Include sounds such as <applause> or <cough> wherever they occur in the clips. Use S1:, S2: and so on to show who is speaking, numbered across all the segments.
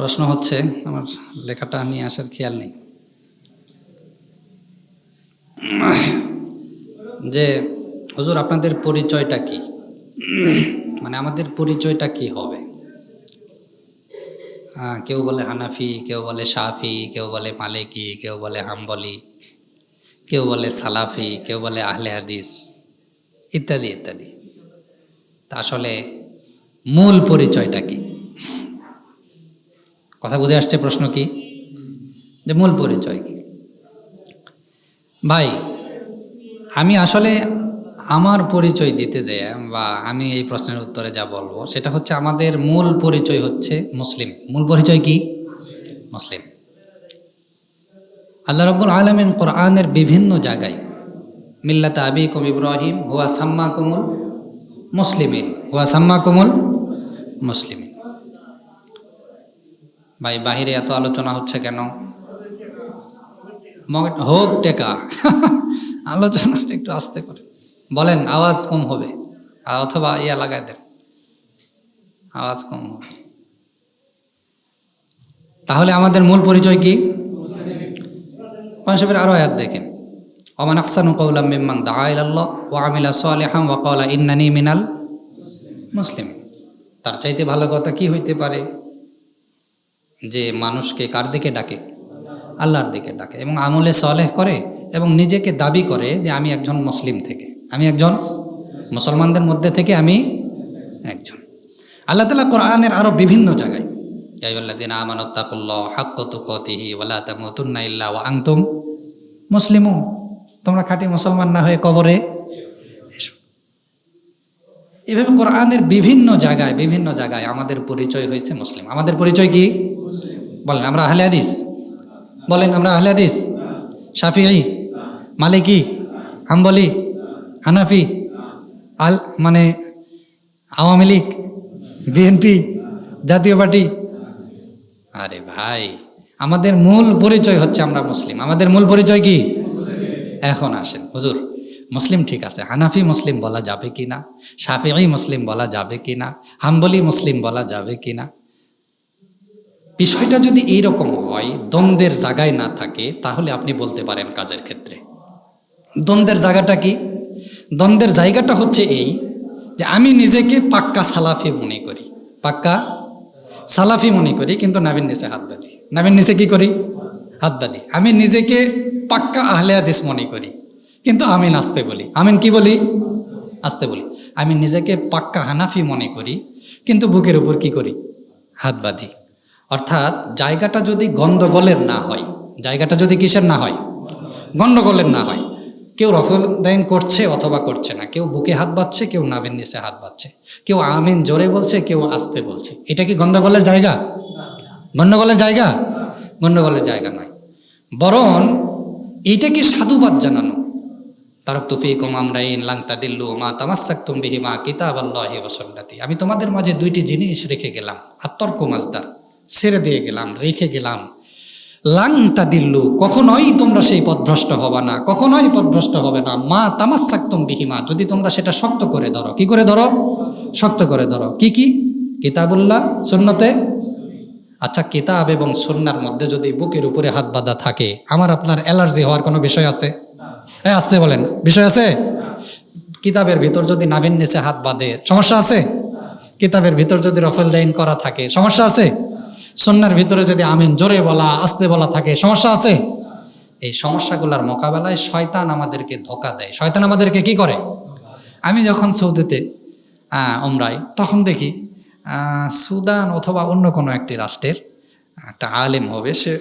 S1: প্রশ্ন হচ্ছে, আমার লেখাটা নিয়ে আসার খেয়াল নেই। যে, হুজুর, আপনাদের পরিচয়টা কি? মানে আমাদের পরিচয়টা কি হবে? হ্যাঁ কেউ বলে হানাফি, কেউ বলে সাফি কেউ বলে মালিকি, কেউ বলে হাম্বলি, কেউ বলে সালাফি, কেউ বলে আহলে হাদিস, ইত্যাদি ইত্যাদি। তা আসলে মূল পরিচয়টা কি? কথা বুঝে আসছে প্রশ্ন কি? যে মূল পরিচয় কি? ভাই, আমি আসলে আমার পরিচয় দিতে যাই বা আমি এই প্রশ্নের উত্তরে যা বলব, সেটা হচ্ছে আমাদের মূল পরিচয় হচ্ছে মুসলিম। মূল পরিচয় কি? মুসলিম। আল্লাহ রব্বুল আলমিন কোরআনের বিভিন্ন জায়গায়, মিল্লাত আবি কুম ইব্রাহিম হুয়া সাম্মা কুমুল মুসলিমিন, হুয়া সাম্মা কুমুল মুসলিমিন। ভাই, বাহিরে এত আলোচনা হচ্ছে কেন? হোক টেকা। <laughs> আলোচনাটা একটু আসতে করে। বলেন, আওয়াজ কম হবে। অথবা ইয়া লাগাই দেন। আওয়াজ কম হবে। তাহলে আমাদের মূল পরিচয় কি? পঞ্চমের আরও আয়াত দেখেন। ওমান আকসানু কৌলাম মিম্মান দাআইলাল্লাহ ওয়া আমিলা সালিহাম ওয়া ক্বালা ইন্নানি মিনাল মুসলিম তার চাইতে ভালো কথা কি হইতে পারে? যে মানুষকে কার দিকে ডাকে? আল্লাহর দিকে ডাকে এবং আমলে সলেহ করে এবং নিজেকে দাবি করে যে আমি একজন মুসলিম থেকে। আমি একজন মুসলমানদের মধ্যে থেকে আমি একজন। আল্লাহ তালা কোরআনের আরও বিভিন্ন জায়গায় ইয়াইউল্লাযিনা আমানুত্তাকুল্লাহ হাক্কা তুকাতিহি ওয়ালা তামুতুন্না ইল্লা ওয়া আনতুম মুসলিমুন। তোমরা খাঁটি মুসলমান না হয়ে কবরে এভাবে কোরআনের বিভিন্ন জায়গায় বিভিন্ন জায়গায় আমাদের পরিচয় হয়েছে মুসলিম। আমাদের পরিচয় কি? বলেন, আমরা আহলে হাদিস? বলেন, আমরা আহলে হাদিস? শাফিঈ, মালিকি, হাম্বলি, হানাফি, আল মানে আওয়ামী লীগ, বিএনপি, জাতীয় পার্টি। আরে ভাই, আমাদের মূল পরিচয় হচ্ছে আমরা মুসলিম। আমাদের মূল পরিচয় কি? এখন আসেন, হুজুর, মুসলিম ঠিক আছে, হানাফি মুসলিম বলা যাবে কি না শাফিঈ মুসলিম বলা যাবে কি না হাম্বলি মুসলিম বলা যাবে কি না বিষয়টা যদি এইরকম হয়, দ্বন্দ্বের জায়গায় না থাকে, তাহলে আপনি বলতে পারেন কাজের ক্ষেত্রে। দ্বন্দ্বের জায়গাটা কি? দ্বন্দ্বের জায়গাটা হচ্ছে এই যে আমি নিজেকে পাক্কা সালাফি মনে করি। পাক্কা সালাফি মনে করি, কিন্তু নাবিন নিচে হাত বাঁধি। নাবিন নিচে কি করি? হাত বাঁধি। আমি নিজেকে পাক্কা আহলে হাদিস মনে করি, কিন্তু আমি নাচতে বলি। আমিন কি বলি? আসতে বলি। আমি নিজেকে পাক্কা হানাফি মনে করি, কিন্তু বুকের উপর কি করি? হাত বাঁধি। অর্থাৎ জায়গাটা যদি গন্ডগোলের না হয়, জায়গাটা যদি কিসের না হয়? গন্ডগোলের না হয়। কেউ রফল দাইন করছে অথবা করছে না। কেউ বুকে হাত বাঁধছে, কেউ নাবেন নিচে হাত বাঁধছে। কেউ আমিন জোরে বলছে, কেউ আস্তে বলছে। এটা কি গন্ডগোলের জায়গা? গন্ডগোলের জায়গা? গন্ডগোলের জায়গা নয়। বরং এইটা কি সাধুবাদ জানানো? তারক তুফিকুম আমরাইন লাংতা দিল্লু মা তামাসাক্তুম বিহিমা কিতাব আল্লাহি আমি তোমাদের মাঝে দুইটি জিনিস রেখে গেলাম। আত্তর্ক মাজদার ছেড়ে দিয়ে গেলাম, রেখে গেলাম। লাংতা দিল্লু কখনোই তোমরা সেই পথভ্রষ্ট হবে না, কখনোই পথভ্রষ্ট হবে না। মা তামাসাক্তুম বিহিমা, যদি তোমরা সেটা শক্ত করে ধরো। কি করে ধরো? শক্ত করে ধরো। কি কি? কিতাবুল্লাহ, সুন্নতে? আচ্ছা কিতাব এবং সন্ন্যার মধ্যে যদি বুকের উপরে হাত বাঁধা থাকে, আমার আপনার অ্যালার্জি হওয়ার কোনো বিষয় আছে? হ্যাঁ আসতে বলেন। বিষয় আছে? কিতাবের ভিতর যদি নাভিন নিচে হাত বাঁধে, সমস্যা আছে? কিতাবের ভিতর যদি রফেল দাইন করা থাকে, সমস্যা আছে? সন্ন্যার ভিতরে যদি আমিন, জোরে বলা, আস্তে বলা থাকে, সমস্যা আছে? এই সমস্যাগুলোর মোকাবেলায় শয়তান আমাদেরকে ধোকা দেয়। শয়তান আমাদেরকে কি করে? আমি যখন সৌদিতে ওমরাই তখন দেখি সুদান অথবা অন্য কোনো একটি রাষ্ট্রের একটা আলেম হবে, সে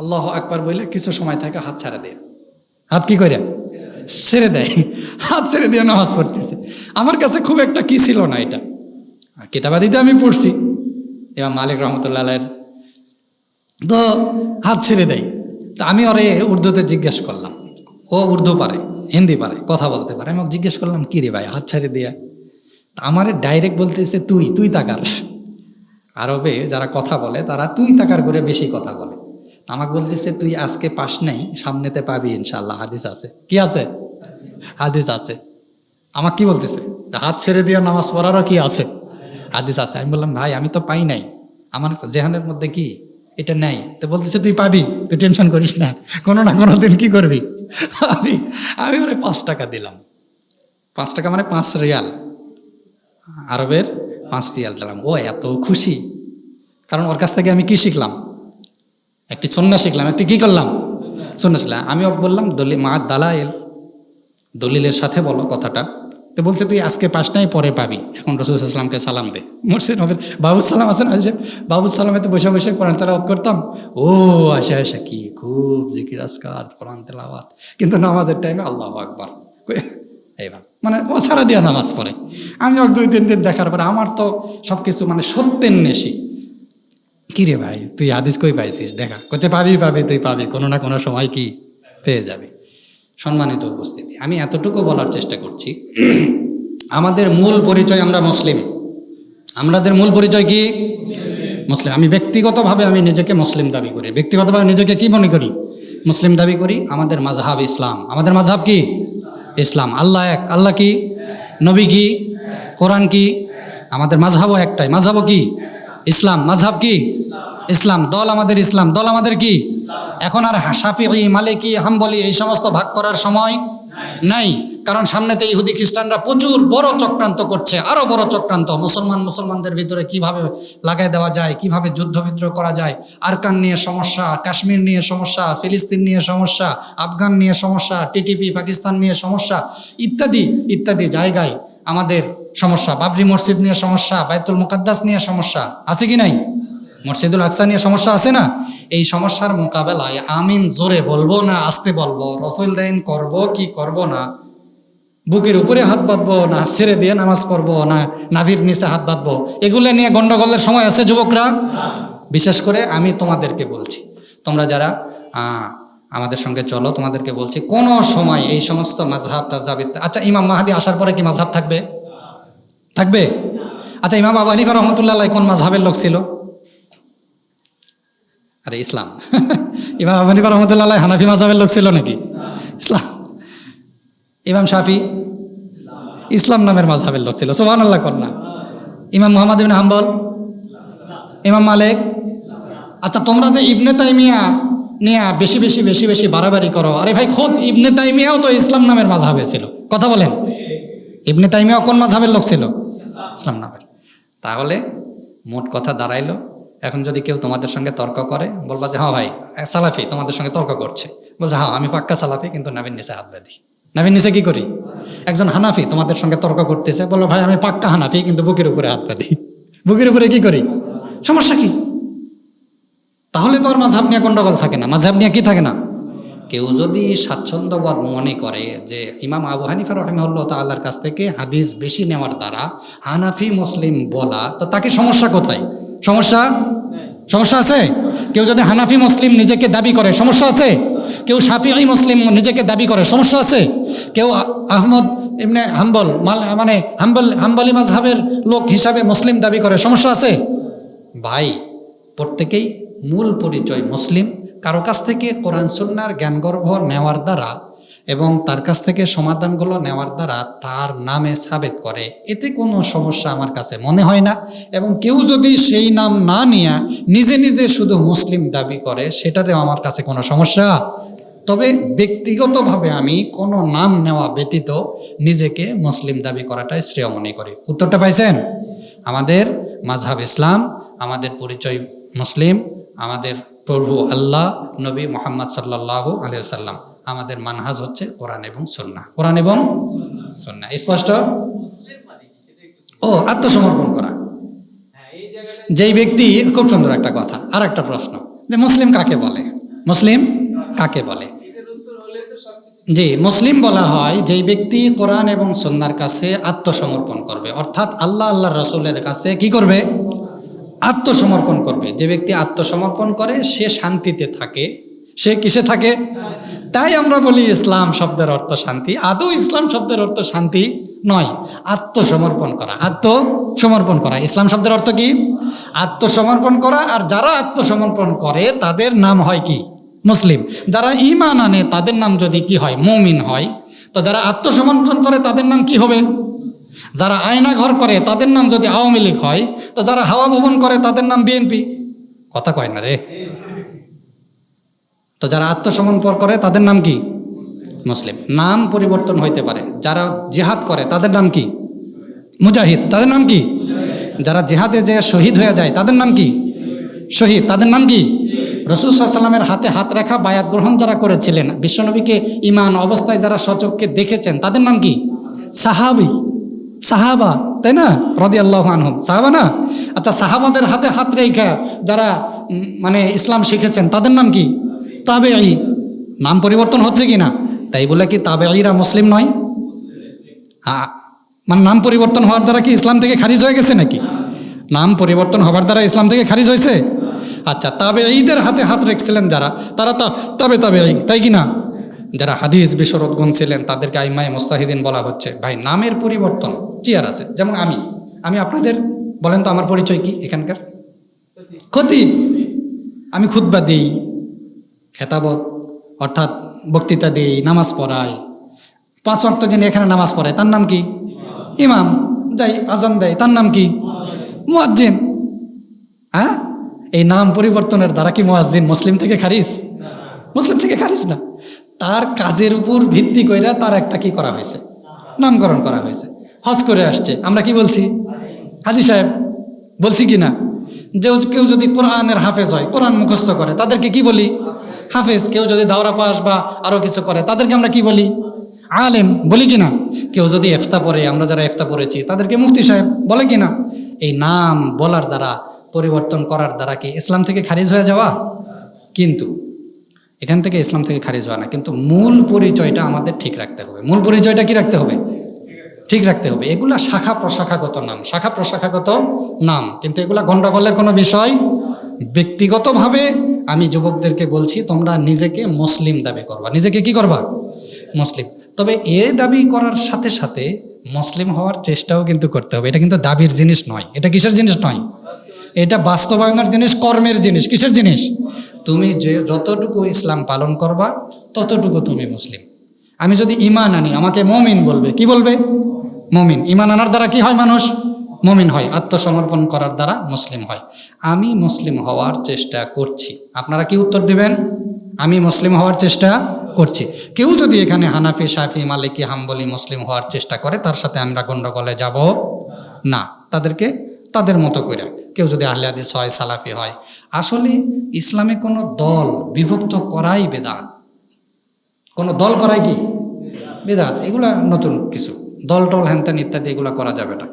S1: আল্লাহ একবার বলে কিছু সময় থাকে, হাত ছাড়া দেয়। হাত কি করে ছেড়ে দেয়। হাত ছেড়ে দিয়ে নামাজ পড়তেছে। আমার কাছে খুব একটা কি ছিল না এটা। কিতাবাদিতে আমি পড়ছি। এবং মালিক রহমতুল্লাহ তো হাত ছেড়ে দেয়। তো আমি ওরে উর্দুতে জিজ্ঞেস করলাম। ও উর্দু পারে, হিন্দি পারে, কথা বলতে পারে। আমি ওকে জিজ্ঞেস করলাম, কি রে ভাই, হাত ছেড়ে দিয়া? আমার ডাইরেক্ট বলতেছে, তুই তুই তাকার। আরবে যারা কথা বলে, তারা তুই তাকার করে বেশি কথা বলে। আমাকে বলতেছে, তুই আজকে পাস নাই, সামনেতে পাবি ইনশাল্লাহ হাদিস আছে। কি আছে? হাদিস আছে। আমাকে কি বলতেছে? হাত ছেড়ে দিয়ে নামাজ পড়ারও কি আছে? হাদিস আছে। আমি বললাম, ভাই, আমি তো পাই নাই। আমার জেহানের মধ্যে কি? এটা নাই। তো বলতেছে, তুই পাবি, তুই টেনশন করিস না। কোনো না কোনো দিন কি করবি? আমি আমি ওরে পাঁচ টাকা দিলাম। পাঁচ টাকা মানে পাঁচ রিয়াল। আরবের পাঁচ রিয়াল দিলাম। ও, এত খুশি। কারণ ওর কাছ থেকে আমি কি শিখলাম? একটি সন্না শিখলাম। একটি কি করলাম? সন্না শিখলাম। আমি ওকে বললাম, দলি, মা, দালাইল। দলিলের সাথে বলো কথাটা। তো বলছে, তুই আজকে পাস নাই, পরে পাবি। এখন রসুল সাল্লামকে সালাম দে। মসজিদ নবের বাবু সালাম আছেন আসে বাবু সালামে তো বসে বসে কোরআন তেলাওয়াত করতাম। ও আসে আসে কি খুব জিকির আসকার কোরআন তেলাওয়াত। কিন্তু নামাজের টাইমে আল্লাহ আকবার। এইবার মানে ও সারা দিয়া নামাজ পড়ে। আমি ওকে দুই, তিন দিন দেখার পরে আমার তো সব কিছু মানে সত্যের নেশি। কি রে ভাই, তুই আদিস কই পাইছিস? দেখা কোথায় পাবি পাবি, তুই পাবি। কোনো না কোনো সময় কি পেয়ে যাবি। সম্মানিত উপস্থিতি। আমি এতটুকু বলার চেষ্টা করছি, আমাদের মূল পরিচয় আমরা মুসলিম। আমাদের মূল পরিচয় কি? মুসলিম। আমি ব্যক্তিগতভাবে আমি নিজেকে মুসলিম দাবি করি। ব্যক্তিগতভাবে নিজেকে কি মনে করি? মুসলিম দাবি করি আমাদের মাঝহাব ইসলাম। আমাদের মাঝহাব কি? ইসলাম। আল্লাহ এক। আল্লাহ কি? নবী কি? কোরআন কি? আমাদের মাঝহাবও একটাই। মাঝহাবও কি? ইসলাম, মাঝহাব কি? ইসলাম। দল আমাদের ইসলাম। দল আমাদের কি? এখন আর সাফি মালিকি, হাম্বলি এই সমস্ত ভাগ করার সময় নাই। কারণ সামনেতে ইহুদি খ্রিস্টানরা প্রচুর বড় চক্রান্ত করছে, আরও বড় চক্রান্ত। মুসলমান মুসলমানদের ভিতরে কীভাবে লাগাই দেওয়া যায়, কীভাবে যুদ্ধ বিদ্রোহ করা যায়? আরকান নিয়ে সমস্যা, কাশ্মীর নিয়ে সমস্যা, ফিলিস্তিন নিয়ে সমস্যা, আফগান নিয়ে সমস্যা, টিটিপি, পাকিস্তান নিয়ে সমস্যা, ইত্যাদি ইত্যাদি জায়গায় আমাদের সমস্যা। বাবরি মসজিদ নিয়ে সমস্যা, বাইতুল মুকাদ্দাস নিয়ে সমস্যা। আছে কি নাই? মসজিদুল আকসা নিয়ে সমস্যা আছে না? এই সমস্যার মোকাবেলায় আমিন জোরে বলব না, আসতে বলব। রফুল দেন, করব কি করব না? বুকের উপরে হাত বাঁধবো না, ছেড়ে দিয়ে নামাজ পড়ব না, নাভির নিচে হাত বাঁধবো। এগুলো নিয়ে গন্ডগোলের সময় আছে যুবকরা? বিশেষ করে আমি তোমাদেরকে বলছি। তোমরা যারা আমাদের সঙ্গে চলো, তোমাদেরকে বলছি, কোনো সময় এই সমস্ত মাঝহাব ইত্যাদি- আচ্ছা ইমাম মাহাদি আসার পরে কি মাঝহাব থাকবে? থাকবে? আচ্ছা ইমাম আবু হানিফা রহমতুল্লাহ কোন মাঝহাবের লোক ছিল? আরে, ইসলাম। <laughs> ইমাম আবু হানিফা রহমতুল্লাহ হানাফি মাঝহাবের লোক ছিল নাকি? ইসলাম। ইমাম শাফি? ইসলাম নামের মাঝহাবের লোক ছিল। সোহান আল্লাহ কন্যা ইমাম মোহাম্মদ ইবিন হাম্বল? ইমাম মালিক? আচ্ছা তোমরা যে ইবনে তাইমিয়া নিয়ে বেশি বেশি বেশি বেশি বাড়াবাড়ি করো, আরে ভাই, খোদ ইবনে তাইমিয়াও তো ইসলাম নামের মাঝহাবে ছিল। কথা বলেন। ইবনে তাইমিয়াও কোন মাঝহাবের লোক ছিল? ইসলাম না নামের তাহলে মোট কথা দাঁড়াইলো। এখন যদি কেউ তোমাদের সঙ্গে তর্ক করে, বলবা যে হ্যাঁ ভাই সালাফি তোমাদের সঙ্গে তর্ক করছে। বলছে হ্যাঁ আমি পাক্কা সালাফি, কিন্তু নাবিন নিচে হাত বাঁধি নাবিন নিচে কি করি? একজন হানাফি তোমাদের সঙ্গে তর্ক করতেছে বলো ভাই, আমি পাক্কা হানাফি, কিন্তু বুকের উপরে হাত বাঁধি বুকের উপরে কি করি? সমস্যা কি? তাহলে তো আর মাঝহাব নিয়ে গন্ডগোল থাকে না। মাঝহাব নিয়ে কি থাকে না? কেউ যদি স্বাচ্ছন্দ্যবোধ মনে করে যে ইমাম আবু হানিফা রহমাল্লাহ তাল্লার কাছ থেকে হাদিস বেশি নেওয়ার দ্বারা হানাফি মুসলিম বলা, তো তাকে সমস্যা কোথায়? সমস্যা? সমস্যা আছে? কেউ যদি হানাফি মুসলিম নিজেকে দাবি করে, সমস্যা আছে? কেউ সাফিআই মুসলিম নিজেকে দাবি করে, সমস্যা আছে? কেউ আহমদ এমনি হাম্বল, মাল- মানে হাম্বল, হাম্বলি মাজহাবের লোক হিসাবে মুসলিম দাবি করে, সমস্যা আছে? ভাই, প্রত্যেকেই মূল পরিচয় মুসলিম। কারও কাছ থেকে কোরআন, সুন্নার জ্ঞানগর্ভ নেওয়ার দ্বারা এবং তার কাছ থেকে সমাধানগুলো নেওয়ার দ্বারা তার নামে সাবেত করে। এতে কোনো সমস্যা আমার কাছে মনে হয় না এবং কেউ যদি সেই নাম না নিয়ে নিজে নিজে শুধু মুসলিম দাবি করে, সেটাতেও আমার কাছে কোনো সমস্যা। তবে ব্যক্তিগতভাবে আমি কোনো নাম নেওয়া ব্যতীত নিজেকে মুসলিম দাবি করাটাই শ্রেয় মনে করি। উত্তরটা পাইছেন? আমাদের মাঝহাব ইসলাম, আমাদের পরিচয় মুসলিম, আমাদের প্রভু আল্লাহ, নবী মোহাম্মদ সাল্লাহ আলিয়াল্লাম আমাদের মানহাজ হচ্ছে কোরআন এবং সন্না কোরআন এবং সন্না স্পষ্ট? ও, আত্মসমর্পণ করা। যেই ব্যক্তি, খুব সুন্দর একটা কথা। আর একটা প্রশ্ন, যে মুসলিম কাকে বলে? মুসলিম কাকে বলে? জি, মুসলিম বলা হয় যেই ব্যক্তি কোরআন এবং সন্ন্যার কাছে আত্মসমর্পণ করবে। অর্থাৎ আল্লাহ আল্লাহ রসুলের কাছে কি করবে? আত্মসমর্পণ করবে। যে ব্যক্তি আত্মসমর্পণ করে, সে শান্তিতে থাকে। সে কিসে থাকে? তাই আমরা বলি ইসলাম শব্দের অর্থ শান্তি। আদৌ ইসলাম শব্দের অর্থ শান্তি নয়। আত্মসমর্পণ করা। আত্মসমর্পণ করা। ইসলাম শব্দের অর্থ কি? আত্মসমর্পণ করা। আর যারা আত্মসমর্পণ করে, তাদের নাম হয় কি? মুসলিম। যারা ইমান আনে, তাদের নাম যদি কি হয়? মমিন হয়। তো যারা আত্মসমর্পণ করে, তাদের নাম কি হবে? যারা আয়না ঘর করে, তাদের নাম যদি আওয়ামী লীগ হয়, তো যারা হাওয়া ভবন করে, তাদের নাম বিএনপি। কথা কয় না রে। তো যারা আত্মসমর্পণ করে, তাদের নাম কি? মুসলিম। নাম পরিবর্তন হইতে পারে। যারা জেহাদ করে, তাদের নাম কি? মুজাহিদ। তাদের নাম কি? যারা জেহাদে যে শহীদ হয়ে যায়, তাদের নাম কি? শহীদ। তাদের নাম কি? রসুল সাল্লামের হাতে হাত রাখা বায়াত গ্রহণ যারা করেছিলেন, বিশ্বনবীকে ইমান অবস্থায় যারা সচককে দেখেছেন, তাদের নাম কি? সাহাবি। সাহাবা, তাই না? রদি আল্লাহ আনহম। সাহাবা না? আচ্ছা সাহাবাদের হাতে হাত রেখা যারা মানে ইসলাম শিখেছেন, তাদের নাম কি? তাবে নাম পরিবর্তন হচ্ছে কি না? তাই বলে কি তাবে মুসলিম নয়? হ্যাঁ মানে নাম পরিবর্তন হওয়ার দ্বারা কি ইসলাম থেকে খারিজ হয়ে গেছে নাকি? নাম পরিবর্তন হওয়ার দ্বারা ইসলাম থেকে খারিজ হয়েছে? আচ্ছা তবে ঈদের হাতে হাত রেখেছিলেন যারা, তারা তো, তবে তবে তাই কি না? যারা হাদিস বিশরদ গুণ ছিলেন, তাদেরকে আইমাই মোস্তাহিদিন বলা হচ্ছে। ভাই, নামের পরিবর্তন চেয়ার আছে? যেমন আমি। আমি আপনাদের, বলেন তো আমার পরিচয় কি এখানকার? ক্ষতি। আমি খুতবা দিই, খেতাবত, অর্থাৎ বক্তৃতা দিই, নামাজ পড়াই। পাঁচ অক্ট যিনি এখানে নামাজ পড়ায় তার নাম কি? ইমাম। যাই, আজান দেয়, তার নাম কি? মুয়াজ্জিন। হ্যাঁ? এই নাম পরিবর্তনের দ্বারা কি মুয়াজ্জিন মুসলিম থেকে খারিজ? মুসলিম থেকে খারিজ না। তার কাজের উপর ভিত্তি কইরা তার একটা কি করা হয়েছে? নামকরণ করা হয়েছে। হজ করে আসছে। আমরা কি বলছি? হাজি সাহেব, বলছি কি না? যে কেউ যদি কোরআনের হাফেজ হয়, কোরআন মুখস্থ করে, তাদেরকে কি বলি? হাফেজ, কেউ যদি দাওরা পাস বা আরও কিছু করে, তাদেরকে আমরা কি বলি? আলেম, বলি কি না? কেউ যদি এফতা পড়ে, আমরা যারা এফতা পড়েছি, তাদেরকে মুফতি সাহেব বলে কি না? এই নাম বলার দ্বারা, পরিবর্তন করার দ্বারা কি ইসলাম থেকে খারিজ হয়ে যাওয়া? কিন্তু এখান থেকে ইসলাম থেকে খারিজ হয় না। কিন্তু মূল পরিচয়টা আমাদের ঠিক রাখতে হবে। মূল পরিচয়টা কি রাখতে হবে? ঠিক রাখতে হবে। এগুলা শাখা প্রশাখাগত নাম। শাখা প্রশাখাগত নাম। কিন্তু এগুলা গন্ডগোলের কোনো বিষয়? ব্যক্তিগতভাবে আমি যুবকদেরকে বলছি, তোমরা নিজেকে মুসলিম দাবি করবা। নিজেকে কি করবা? মুসলিম। তবে এ দাবি করার সাথে সাথে মুসলিম হওয়ার চেষ্টাও কিন্তু করতে হবে। এটা কিন্তু দাবির জিনিস নয়। এটা কিসের জিনিস নয়? এটা বাস্তবায়নের জিনিস, কর্মের জিনিস। কিসের জিনিস? তুমি যে যতটুকু ইসলাম পালন করবা, ততটুকু তুমি মুসলিম। আমি যদি ইমান আনি, আমাকে মমিন বলবে। কি বলবে? মমিন। ইমান আনার দ্বারা কি হয় মানুষ? মমিন হয়। আত্মসমর্পণ করার দ্বারা মুসলিম হয়। আমি মুসলিম হওয়ার চেষ্টা করছি। আপনারা কি উত্তর দিবেন? আমি মুসলিম হওয়ার চেষ্টা করছি। কেউ যদি এখানে হানাফি সাফি মালিকি, হাম্বলি মুসলিম হওয়ার চেষ্টা করে, তার সাথে আমরা গণ্ডগোলে যাব না। তাদেরকে, তাদের মতো করে কেউ যদি আহলে হাদিস হয়, সালাফি হয়, আসলে ইসলামে কোনো দল বিভক্ত করাই বেদাত। কোনো দল করাই কি? বেদাত। এগুলা নতুন কিছু। দল টল হ্যানত্যান ইত্যাদি এগুলো করা যাবে না।